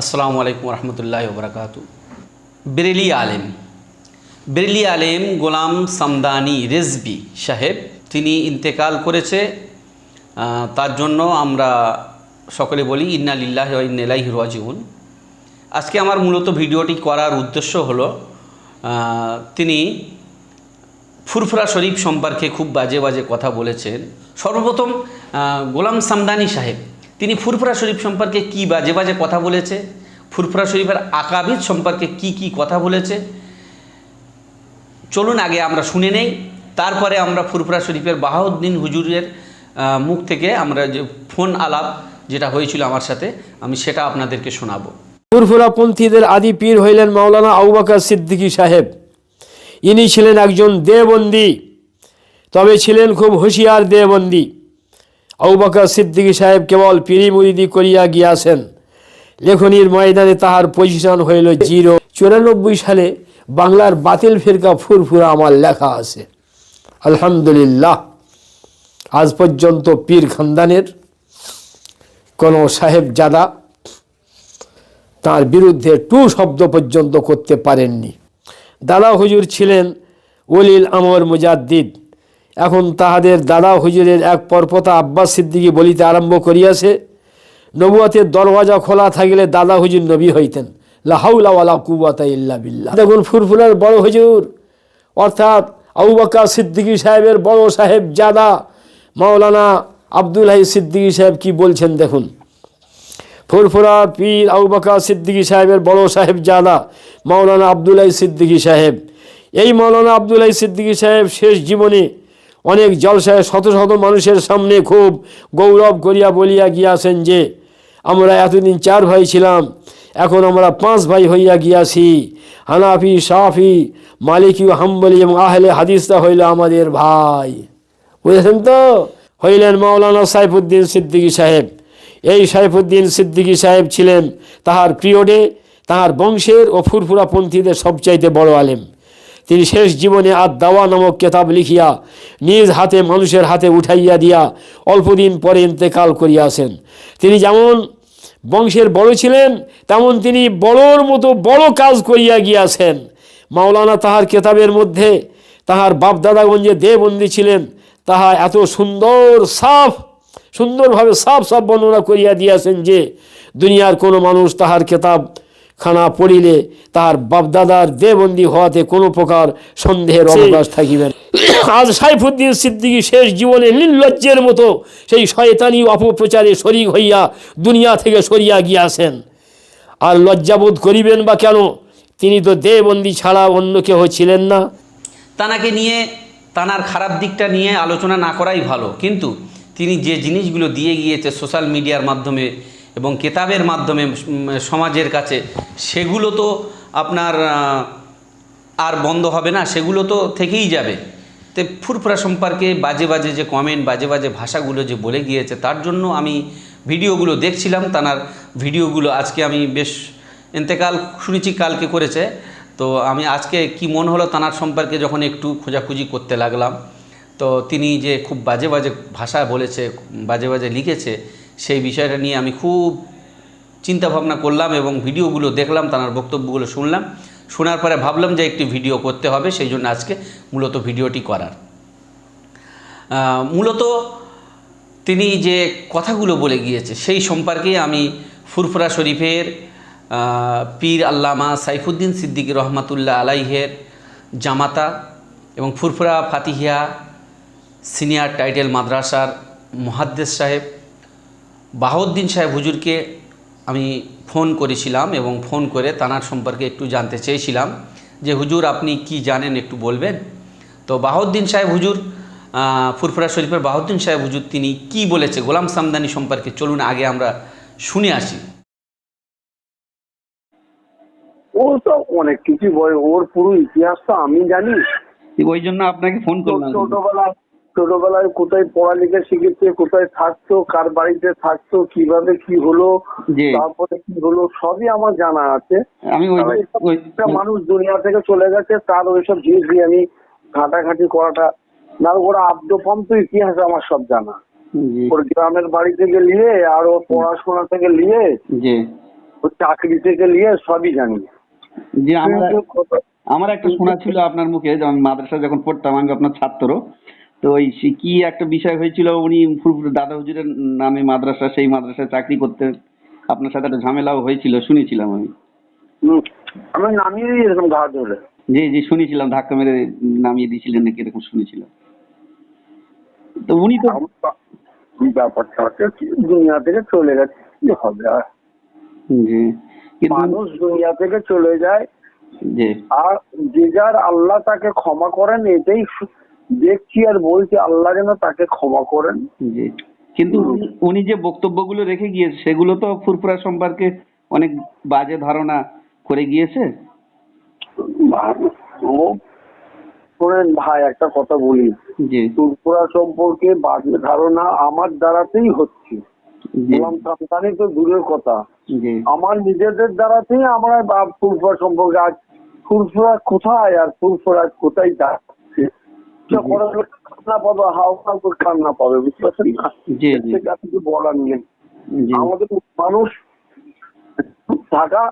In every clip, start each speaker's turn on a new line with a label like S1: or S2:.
S1: আসসালামু আলাইকুম রহমতুল্লাহ বরকাত। বেরেলি আলেম। বেরেলি আলেম গোলাম সামদানি রেজবি সাহেব, তিনি ইন্তেকাল করেছে। তার জন্য আমরা সকলে বলি, ইন্না লিল্লাহ ইন্নালাইহি রাজিউন। আজকে আমার মূলত ভিডিওটি করার উদ্দেশ্য হলো তিনি ফুরফুরা শরীফ সম্পর্কে খুব বাজে বাজে কথা বলেছেন। সর্বপ্রথম গোলাম সামদানি সাহেব তিনি ফুরফুরা শরীফ সম্পর্কে কি বাজে বাজে কথা বলেছে? ফুরফুরা শরীফের আকাবিদ সম্পর্কে কি কি কথা বলেছে? চলুন আগে আমরা শুনে নেই, তারপরে আমরা ফুরফুরা শরীফের বাহাউদ্দিন হুজুরের মুখ থেকে আমরা যে ফোন আলাপ যেটা হয়েছিল আমার সাথে, আমি সেটা আপনাদেরকে শোনাবো।
S2: ফুরফুরাপন্থীদের আদি পীর হইলেন মাওলানা আউবাকার সিদ্দিকী সাহেব। ইনি ছিলেন একজন দেবন্দি তবে ছিলেন খুব হুঁশিয়ার দেবন্দি আউবাকার সিদ্দিকী সাহেব কেবল পিড়ি মুরিদি করিয়া গিয়াছেন। লেখনির ময়দানে তাহার পজিশন হইল জিরো। চুরানব্বই সালে বাংলার বাতিল ফিরকা ফুরফুরা আমার লেখা আছে। আলহামদুলিল্লাহ। আজ পর্যন্ত পীর খানদানের কোনো সাহেব জাদা তার বিরুদ্ধে টু শব্দ পর্যন্ত করতে পারেননি। দাদা হুজুর ছিলেন ওলিল আমর মুজাদ্দিদ। এখন তাহাদের দাদা হুজুরের এক পরপতা আব্বাস সিদ্দিকী বলিতে আরম্ভ করিয়াছে, নবুয়াতের দরওয়াজা খোলা থাকিলে দাদা হুজুর নবী হইতেন। লাহাউলা ওয়ালা কুওয়াতা ইল্লা বিল্লাহ। দেখুন ফুরফুরার বড় হুজুর, অর্থাৎ আবু বকর সিদ্দিকী সাহেবের বড় সাহেব জাদা, মাওলানা আব্দুল হাই সিদ্দিকী সাহেব কি বলছেন দেখুন। ফুরফুরা পীর আবু বকর সিদ্দিকী সাহেবের বড় সাহেব জাদা, মাওলানা আবদুল্লাহ সিদ্দিকী সাহেব। এই মাওলানা আবদুল্লাহ সিদ্দিকী সাহেব শেষ জীবনে অনেক জলসায় শত শত মানুষের সামনে খুব গৌরব করিয়া বলিয়া গিয়াছেন যে, আমরা এতদিন চার ভাই ছিলাম, এখন আমরা পাঁচ ভাই হইয়া গিয়াছি। হানাফি, সাফি, মালিকি হাম্বলি এবং আহলে হাদিসটা হইল আমাদের ভাই। বুঝেছেন তো? হইলেন মাওলানা সাইফুদ্দিন সিদ্দিকী সাহেব। এই সাইফুদ্দিন সিদ্দিকী সাহেব ছিলেন তাহার পিরিয়ডে, তাহার বংশের ও ফুরফুরাপন্থীদের সবচাইতে বড় আলেম। তিনি শেষ জীবনে আর দাওয়া নামক কেতাব লিখিয়া নিজ হাতে মানুষের হাতে উঠাইয়া দিয়া অল্পদিন পরে ইন্তেকাল করিয়াছেন। তিনি যেমন বংশের বড় ছিলেন, তেমন তিনি বড়র মতো বড় কাজ করিয়া গিয়াছেন। মাওলানা তাহার কেতাবের মধ্যে তাহার বাপদাদাগঞ্জে দেবন্দি ছিলেন, তাহা এত সুন্দর সাফ, সুন্দরভাবে সাফ সাফ বর্ণনা করিয়া দিয়াছেন যে, দুনিয়ার কোনো মানুষ তাহার কেতাব খানা পড়িলে তাহার বাপদাদার দেবন্দি হওয়াতে কোনো প্রকার সন্দেহের অবকাশ থাকিবে। আজ সাইফুদ্দিন সিদ্দিকী শেষ জীবনে নির্লজ্জের মতো সেই শয়তানি অপপ্রচারে শরিক হইয়া দুনিয়া থেকে সরিয়া গিয়াছেন। আর লজ্জাবোধ করিবেন বা কেন? তিনি তো দেবন্দি ছাড়া অন্য কেহ ছিলেন না।
S1: তানাকে নিয়ে তানার খারাপ দিকটা নিয়ে আলোচনা না করাই ভালো। কিন্তু তিনি যে জিনিসগুলো দিয়ে গিয়েছে সোশ্যাল মিডিয়ার মাধ্যমে এবং কেতাবের মাধ্যমে সমাজের কাছে, সেগুলো তো আপনার আর বন্ধ হবে না, সেগুলো তো থেকেই যাবে। তো ফুরফুরা সম্পর্কে বাজে বাজে যে কমেন্ট বাজে বাজে ভাষাগুলো যে বলে গিয়েছে, তার জন্য আমি ভিডিওগুলো দেখছিলাম, তানার ভিডিওগুলো আজকে আমি বেশ ইন্তেকাল শুনেছি, কালকে করেছে। তো আমি আজকে কি মন হলো তানার সম্পর্কে যখন একটু খোঁজাখুঁজি করতে লাগলাম, তো তিনি যে খুব বাজে বাজে ভাষা বলেছে, বাজে বাজে লিখেছে সেই বিষয়টা নিয়ে আমি খুব চিন্তা ভাবনা করলাম এবং ভিডিওগুলো দেখলাম, তার বক্তব্যগুলো শুনলাম। শোনার পরে ভাবলাম যে একটি ভিডিও করতে হবে, সেই জন্য আজকে মূলত ভিডিওটি করার। মূলত তিনি যে কথাগুলো বলে গিয়েছে, সেই সম্পর্কে আমি ফুরফুরা শরীফের পীর আল্লামা সাইফুদ্দিন সিদ্দিকী রহমাতুল্লাহ আলাইহের জামাতা এবং ফুরফুরা ফাতিহিয়া সিনিয়র টাইটেল মাদ্রাসার মহাদ্দেশ সাহেব বাহাউদ্দিন সাহেব হুজুরকে আমি ফোন করেছিলাম এবং ফোন করে তানার সম্পর্কে একটু জানতে চেয়েছিলাম যে হুজুর আপনি কি জানেন একটু বলবেন? তো বাহাউদ্দিন সাহেব হুজুর ফুরফুরা শরীফের বাহাউদ্দিন সাহেব হুজুর তিনি কি বলেছে গোলাম সামদানি সম্পর্কে চলুন আগে আমরা শুনে আসি।
S3: ও তো অনেক কিছু ওর পুরো ইতিহাস তো আমি জানি।
S1: ওই জন্য আপনাকে ফোন
S3: ছোটবেলায় ছোটবেলায় কোথায় পড়ালেখা শিখেছে কোথায় থাকতো কার বাড়িতে থাকতো কীভাবে কি হলো তারপরে কি হলো সবই আমার জানা আছে।
S1: আমি
S3: একটা মানুষ দুনিয়া থেকে চলে গেছে তার ওইসব জিনিস দিয়ে আমি ঘাটাঘাটি করাটা না ওরা আব্দপন্ত ইতিহাস আমার সব জানা। ওর গ্রামের বাড়ি থেকে নিয়ে আর ওর পড়াশোনা থেকে নিয়ে
S1: জি।
S3: ও চাকরি থেকে নিয়ে সবই জানি।
S4: আমার আমার একটা শোনা ছিল আপনার মুখে যখন মাদ্রাসা যখন পড়তাম আমি আপনার ছাত্র। তো ওই সে কি একটা বিষয় হয়েছিল উনি ফুরফুর দাদা হুজুরের নামে মাদ্রাসা সেই মাদ্রাসায় চাকরি করতে আপনার সাথে একটা ঝামেলাও হয়েছিল শুনেছিলাম আমি।
S3: হুম, আমি নামিয়ে এরকম ঘাট ধরে
S4: জি জি শুনেছিলাম ধাক্কা মেরে নামিয়ে দিয়েছিলেন নাকি এরকম শুনেছিলাম। তো উনি তো
S3: ব্যাপারটা হচ্ছে দুনিয়া থেকে চলে গেছে কি হবে আর?
S4: জি
S3: মানুষ দুনিয়া থেকে চলে যায়। আর যে যার আল্লাহ তাকে ক্ষমা করেন এটাই দেখছি আর বলছি আল্লাহ যেন তাকে ক্ষমা করেন।
S4: জি। কিন্তু উনি- যে বক্তব্যগুলো রেখে গিয়েছে সেগুলো তো ফুরফুরা সম্পর্কে অনেক বাজে ধারণা করে গিয়েছে?
S3: শোনেন ভাই একটা কথা বলি। তুলপুরা সম্পর্কে বাজে ধারণা আমার দ্বারাতেই হচ্ছে। গোলাম তো দূরের কথা। আমার নিজেদের দ্বারাতেই আমরা ফুরফুরা সম্পর্কে আজ ফুরফুরা কোথায় আর ফুরফুরা কোথায় যাচ্ছে? সে
S4: জি।
S3: খরচ করে কান্না পাবে হাও হাও করে কান্না পাবে বুঝতে পারছেন না?
S4: জি
S3: এর
S4: জি।
S3: থেকে আর কিছু বলার নেই? আমাদের মানুষ থাকা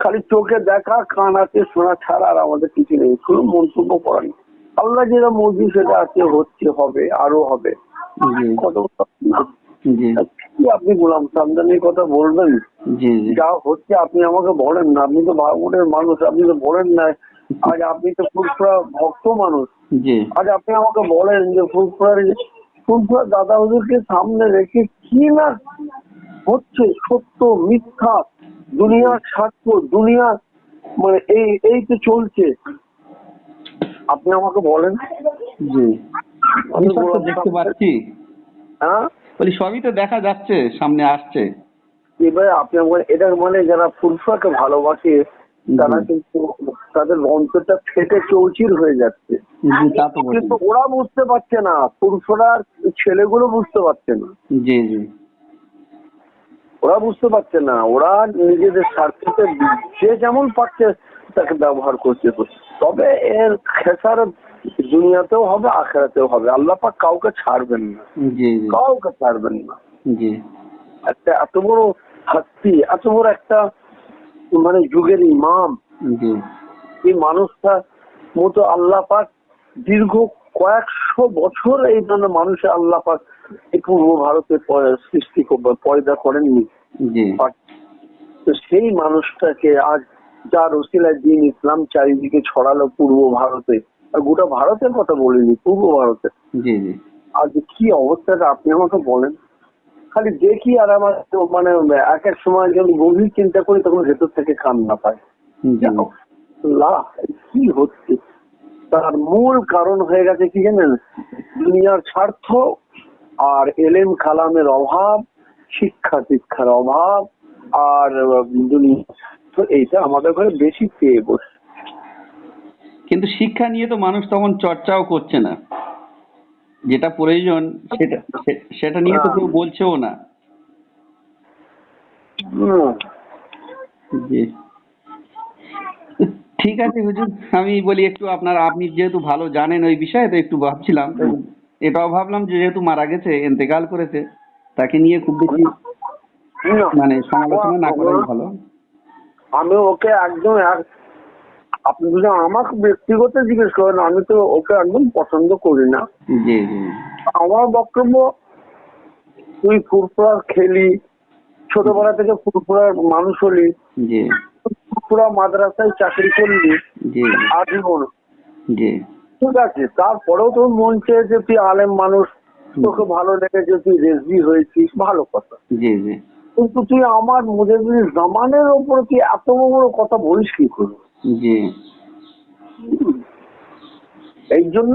S3: খালি চোখে দেখা কান শোনা ছাড়া আর আমাদের কিছু নেই। শুধু মন্তব্য করা নেই। আল্লাহ যেটা মর্জি সেটা আছে হচ্ছে হবে আরও হবে। কত আপনি গোলাম সামদানির কথা বলবেন? যা হচ্ছে আপনি আমাকে বলেন না। আপনি তো ভাগবতের মানুষ আপনি তো বলেন না আজ আপনি তো ফুলফুরা ভক্ত মানুষ। আজ আপনি আমাকে বলেন যে ফুলফুরার ফুলফুরা দাদা হুজুরকে সামনে রেখে কি না হচ্ছে সত্য মিথ্যা দুনিয়ার স্বার্থ দুনিয়া মানে এই এই তো চলছে। আপনি আমাকে বলেন।
S4: জি। আমি দেখতে পাচ্ছি।
S3: হ্যাঁ?
S4: বলি সবই তো দেখা যাচ্ছে সামনে আসছে।
S3: এবার আপনি আমাকে এটা মানে যারা ফুলফুরাকে ভালোবাসে তারা কিন্তু তাদের অন্তরটা ফেটে চৌচির হয়ে যাচ্ছে। কিন্তু ওরা বুঝতে পারছে না পুরুষরা ছেলেগুলো বুঝতে পারছে না।
S4: জি জি।
S3: ওরা বুঝতে পারছে না ওরা নিজেদের স্বার্থতে যে যেমন পাচ্ছে তাকে ব্যবহার করছে। তবে এর খেসার দুনিয়াতেও হবে আখেরাতেও হবে। আল্লাহ পাক কাউকে ছাড়বেন না। কাউকে ছাড়বেন না। একটা এত বড় হাস্তি এত বড় একটা মানে যুগের ইমাম? এই মানুষটা মতো আল্লাহ পাক দীর্ঘ কয়েকশো বছর এই ধরনের মানুষের আল্লাহ পাক এই পূর্ব ভারতে সৃষ্টি পয়দা করেননি? তো সেই মানুষটাকে আজ যার ওসিলায় দিন ইসলাম চারিদিকে ছড়ালো পূর্ব ভারতে আর গোটা ভারতের কথা বলিনি পূর্ব ভারতে। আজ কি অবস্থাটা আপনি আমাকে বলেন? খালি দেখি আর আমার মানে এক এক সময় যখন গভীর চিন্তা করি তখন ভেতর থেকে কান্না পায়। কি হচ্ছে? তার মূল কারণ হয়ে গেছে কি জানেন? দুনিয়ার স্বার্থ আর এলেম কালামের অভাব শিক্ষা দীক্ষার অভাব আর দুনিয়া। তো এইটা আমাদের ঘরে বেশি পেয়ে বসে।
S4: কিন্তু শিক্ষা নিয়ে তো মানুষ তখন চর্চাও করছে না। যেটা প্রয়োজন সেটা সেটা নিয়ে তো কেউ বলছেও না। জি ঠিক আছে হুজুর আমি বলি একটু আপনার আপনি যেহেতু ভালো জানেন ওই বিষয়ে তো একটু ভাবছিলাম। এটাও ভাবলাম যে যেহেতু মারা গেছে এন্তেকাল করেছে তাকে নিয়ে খুব বেশি মানে সমালোচনা না করাই ভালো।
S3: আমি ওকে একদম এক- আপনি যদি আমাকে ব্যক্তিগত জিজ্ঞেস করেন আমি তো ওকে একদম পছন্দ করি না। আমার বক্তব্য তুই ফুরফুরা খেলি ছোটবেলা থেকে ফুরফুরার মানুষ হলি ফুরফুরা মাদ্রাসায় চাকরি করলি আজীবন।
S4: জি।
S3: ঠিক আছে তারপরেও তোর মন চেয়েছে তুই আলেম মানুষ তোকে ভালো লেগেছে তুই রেসবি হয়েছিস ভালো কথা।
S4: জি জি।
S3: কিন্তু তুই আমার মুজাহিদ জামানের ওপর কি এত বড় কথা বলিস কি করে?
S4: জি।
S3: এই জন্য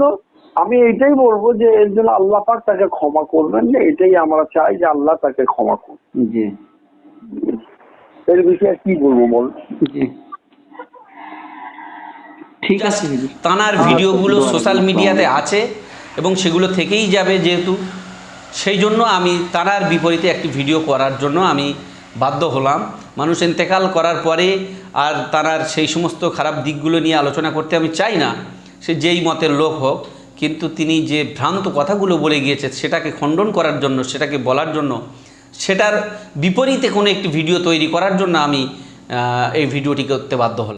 S3: আমি এইটাই বলব যে এর জন্য আল্লাহ পাক তাকে ক্ষমা করবেন যে এটাই আমরা চাই যে আল্লাহ তাকে ক্ষমা করবেন
S4: জি।
S3: এর বিষয়ে কি বলব বল?
S4: জি। ঠিক আছে
S1: তানার ভিডিওগুলো সোশ্যাল মিডিয়াতে আছে এবং সেগুলো থেকেই যাবে যেহেতু। সেই জন্য আমি তানার বিপরীতে একটি ভিডিও করার জন্য আমি বাধ্য হলাম। মানুষ ইন্তেকাল করার পরে আর তারার সেই সমস্ত খারাপ দিকগুলো নিয়ে আলোচনা করতে আমি চাই না। সে যেই মতের লোক হোক, কিন্তু তিনি যে ভ্রান্ত কথাগুলো বলে গিয়েছে, সেটাকে খণ্ডন করার জন্য, সেটাকে বলার জন্য, সেটার বিপরীতে কোনো একটি ভিডিও তৈরি করার জন্য আমি এই ভিডিওটি করতে বাধ্য হলাম।